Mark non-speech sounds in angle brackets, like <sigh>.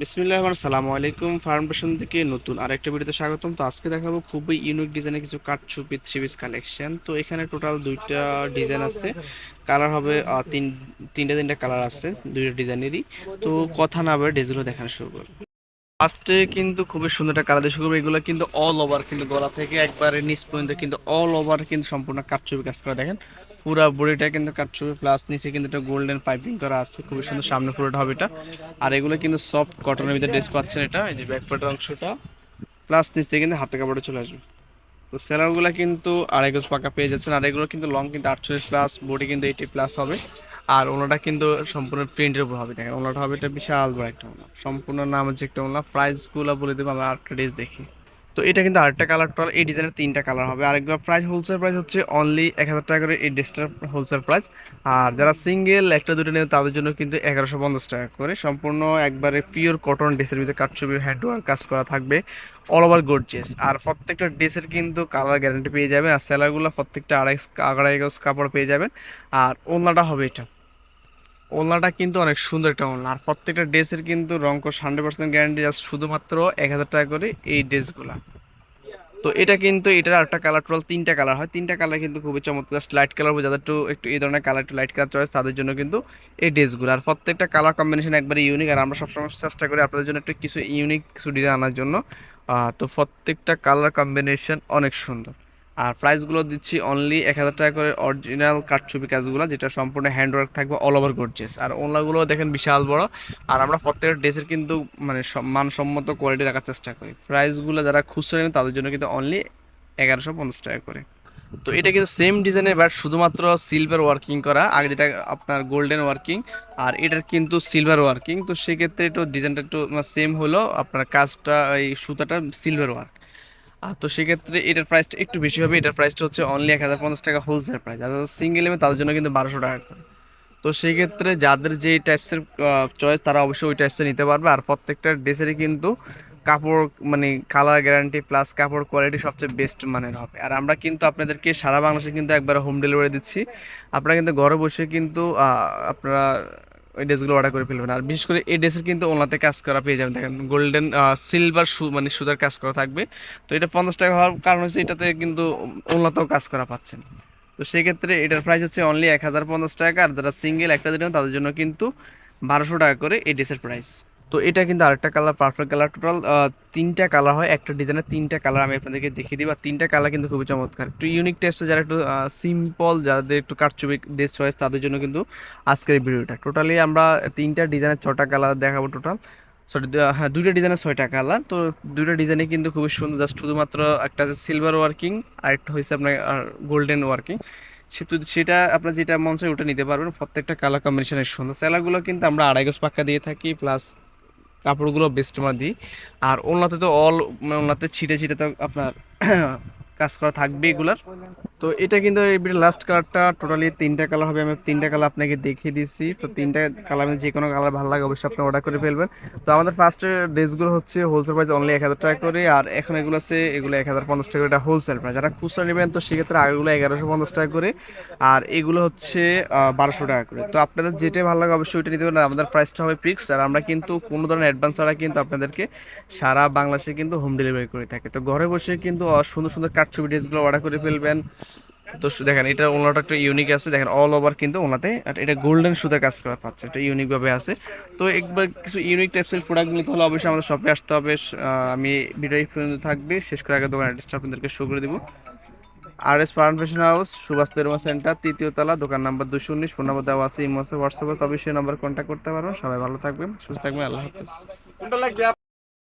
বিসমিল্লাহ রহমান সালামু আলাইকুম। ফার্মেশন থেকে নতুন আর একটা ভিডিওতে স্বাগতম। তো আজকে দেখাবো খুবই ইউনিক ডিজাইনের কিছু কাটছুপি থ্রি পিস কালেকশন তো এখানে টোটাল দুইটা ডিজাইন আছে। কালার হবে তিন, তিনটা তিনটা কালার আছে, দুইটা ডিজাইনেরই তো কথা না বলে ড্রেসগুলো দেখানো শুরু করব ফার্স্টে কিন্তু খুবই সুন্দর একটা কালার দিয়ে এগুলো কিন্তু অল ওভার কিন্তু গলা থেকে একবারে নিচ পর্যন্ত কিন্তু অল ওভার কিন্তু সম্পূর্ণ কাটছুপি কাজ করা। দেখেন, পুরো বডিটা কিন্তু কাটছুপি প্লাস নিচে কিন্তু একটা গোল্ডেন পাইপিং করা আছে, খুবই সুন্দর। সামনে পুরোটা হবে এটা। আর এগুলো কিন্তু সফট কটনের ভিতরে ড্রেস পাচ্ছেন এটা, এই যে ব্যাকপার্টের অংশটা। প্লাস নিচ কিন্তু হাতে কাপড়ে চলে আসবে। তো সেলারগুলো কিন্তু আড়াই গজ পাকা পেয়ে যাচ্ছেন। আর এগুলো কিন্তু লং কিন্তু আটচল্লিশ প্লাস বডি কিন্তু এইটি প্লাস হবে। আর ওনাটা কিন্তু সম্পূর্ণ প্রিন্টের উপর হবে, দেখেন। ওনাটা হবে এটা বিশাল বড় একটা ওনা। সম্পূর্ণ নাম হচ্ছে একটা ওনা। প্রাইসগুলো বলে দেবো, আমরা আরেকটা ড্রেস দেখি। তো এটা কিন্তু আরেকটা কালার টল এই ডিজাইনের তিনটা কালার হবে। আরেকবার প্রাইস হোলসেল প্রাইস হচ্ছে অনলি এক হাজার টাকা করে এই ড্রেসটার হোলসেল প্রাইস আর যারা সিঙ্গেল একটা, দুটো নেবে, তাদের জন্য কিন্তু এগারোশো পঞ্চাশ টাকা করে। সম্পূর্ণ একবারে পিওর কটন ড্রেসের ভিতরে কাটছবি হ্যান্ড ওয়ার্ক কাজ করা থাকবে। অল ওভার গোর্জেস আর প্রত্যেকটা ড্রেসের কিন্তু কালার গ্যারান্টি পেয়ে যাবেন। আর সেলারগুলো প্রত্যেকটা আড়াই আড়াই কাপড় পেয়ে যাবেন। আর ওলনাটা হবে এটা। ওলনাটা কিন্তু অনেক সুন্দর একটা ওলনা। আর প্রত্যেকটা ড্রেসের কিন্তু রঙ্কশ হান্ড্রেড পার্সেন্ট গ্যারান্টি জাস্ট শুধুমাত্র এক হাজার টাকা করে এই ড্রেসগুলো। তো এটা কিন্তু এটার একটা কালার টোটাল তিনটা কালার হয়। তিনটা কালার কিন্তু খুবই চমৎকার। জাস্ট লাইট কালার যাদের একটু একটু এই ধরনের কালার একটু লাইট কালার চয়েস তাদের জন্য কিন্তু এই ড্রেসগুলো। আর প্রত্যেকটা কালার কম্বিনেশন একবারে ইউনিক আর আমরা সবসময় চেষ্টা করি আপনাদের জন্য একটু কিছু ইউনিক কিছু ডিজাইন আনার জন্য। তো প্রত্যেকটা কালার কম্বিনেশন অনেক সুন্দর। আর প্রাইসগুলো দিচ্ছি অনলি এক হাজার টাকা করে অরিজিনাল কাঠছবি কাজগুলো, যেটা সম্পূর্ণ হ্যান্ডওয়ার্ক থাকবে অল ওভার গর্জেস আর ওনাগুলো দেখেন বিশাল বড়। আর আমরা প্রত্যেকটা ড্রেসের কিন্তু মানে সম- মানসম্মত কোয়ালিটি রাখার চেষ্টা করি। প্রাইসগুলো যারা খুচরা নেবেন তাদের জন্য কিন্তু অনলি এগারোশো পঞ্চাশ টাকা করে। তো এটা কিন্তু সেম ডিজাইনের বাট শুধুমাত্র সিলভার ওয়ার্কিং করা। আগে যেটা আপনার গোল্ডেন ওয়ার্কিং আর এটার কিন্তু সিলভার ওয়ার্কিং তো সেক্ষেত্রে একটু ডিজাইনটা একটু সেম হলো। আপনার কাজটা, এই সুতাটা সিলভার ওয়ার্ক তো সেক্ষেত্রে এটার প্রাইসটা একটু বেশি হবে। এটার প্রাইসটা হচ্ছে অনলি এক হাজার পঞ্চাশ টাকা হোলসেল প্রাইস আর সিঙ্গেল নেবে, তাদের জন্য কিন্তু বারোশো টাকা তো সেই ক্ষেত্রে যাদের যে টাইপসের চয়েস তারা অবশ্যই ওই টাইপসের নিতে পারবে। আর প্রত্যেকটা ড্রেসেরই কিন্তু কাপড় মানে কালার গ্যারান্টি প্লাস কাপড় কোয়ালিটি সবচেয়ে বেস্ট মানের হবে। আর আমরা কিন্তু আপনাদেরকে সারা বাংলাদেশে কিন্তু একবার হোম ডেলিভারি দিচ্ছি। আপনারা কিন্তু ঘরে বসে কিন্তু আপনারা ওই ড্রেসগুলো অর্ডার করে ফেলবেন। আর বিশেষ করে এই ড্রেসের কিন্তু ওনাতে কাজ করা পেয়ে যাবেন। দেখেন গোল্ডেন সিলভার শু মানে সুতার কাজ করা থাকবে। তো এটা পঞ্চাশ টাকা হওয়ার কারণ হচ্ছে এটাতে কিন্তু ওনাতেও কাজ করা পাচ্ছেন। তো সেক্ষেত্রে এটার প্রাইস হচ্ছে অনলি এক হাজার পঞ্চাশ টাকা। আর যারা সিঙ্গেল একটা দিন তাদের জন্য কিন্তু বারোশো টাকা করে এই ড্রেসের প্রাইস তো এটা কিন্তু আরেকটা কালার পারফেক্ট কালার টোটাল তিনটা কালার হয়, একটা ডিজাইনের তিনটা কালার আমি আপনাদেরকে দেখিয়ে দিই, বা তিনটা কালার কিন্তু খুবই চমৎকার। একটু ইউনিক টেস্টে যারা একটু সিম্পল যাদের একটু কারচুপি ড্রেস চয়েস তাদের জন্য কিন্তু আজকের ভিডিওটা। টোটালি আমরা তিনটা ডিজাইনের ছটা কালার দেখাবো টোটাল সরি হ্যাঁ দুইটা ডিজাইনের ছয়টা কালার তো দুইটা ডিজাইনে কিন্তু খুবই সুন্দর জাস্ট শুধুমাত্র একটা সিলভার ওয়ার্কিং আর একটা হয়েছে আপনার গোল্ডেন ওয়ার্কিং সে তো সেটা আপনার যেটা মন চায় ওটা নিতে পারবেন, প্রত্যেকটা কালার কম্বিনেশনের সুন্দর। স্যালাগুলো কিন্তু আমরা আড়াই পাক্কা দিয়ে থাকি প্লাস কাপড়গুলো বেস্ট আমরা দিই। আর ওনাতে তো অল ওনাতে ছিটে ছিটে তো আপনার <clears throat> কাজ করা থাকবে এগুলার। তো এটা কিন্তু লাস্ট কালারটা টোটালি তিনটা কালার হবে। আমি তিনটা কালার আপনাকে দেখিয়ে দিচ্ছি। তো তিনটা কালার আমি যে কোনো কালার ভালো লাগে অবশ্যই আপনি অর্ডার করে ফেলবেন। তো আমাদের ফার্স্টের ড্রেসগুলো হচ্ছে হোলসেল প্রাইস অনলি এক হাজার টাকা করে, আর এখন এগুলো আছে, এগুলো এক হাজার পঞ্চাশ টাকা করে। এটা হোলসেল প্রাইস যারা খুচরা নেবেন তো সেক্ষেত্রে আগেগুলো এগারোশো পঞ্চাশ টাকা করে, আর এগুলো হচ্ছে বারোশো টাকা করে। তো আপনাদের যেটাই ভালো লাগে অবশ্যই ওইটা নিতে পারেন। আমাদের প্রাইসটা হবে ফিক্স আর আমরা কিন্তু কোনো ধরনের অ্যাডভান্স ছাড়া কিন্তু আপনাদেরকে সারা বাংলাদেশে কিন্তু হোম ডেলিভারি করে থাকি। তো ঘরে বসে কিন্তু সুন্দর সুন্দর কাটছবি ড্রেসগুলো অর্ডার করে ফেলবেন। তো দেখেন, এটা ওনাটা একটু ইউনিক আছে। দেখেন অল ওভার কিন্তু ওনাতে আর এটা গোল্ডেন সুতা কাজ করা পাচ্ছে। এটা ইউনিক ভাবে আছে। তো একবার কিছু ইউনিক টাইপসের প্রোডাক্ট নিতে হলে অবশ্যই আমাদের শপে আসতে হবে। আমি ভিডিও পর্যন্ত থাকবে। শেষ করে আগে দোকান অ্যাড্রেসটা আপনাদেরকে শো করে দিব। আর S farm fashion house Subhash তেরমা centre তৃতীয় তলা, দোকান নাম্বার দুশো উনিশ ফোন নাম্বার দেওয়া আছে ইমোসে হোয়াটসঅ্যাপে তবে সেই নাম্বার কন্ট্যাক্ট করতে পারবেন। সবাই ভালো থাকবেন, সুস্থ থাকবেন, আল্লাহ হাফেজ।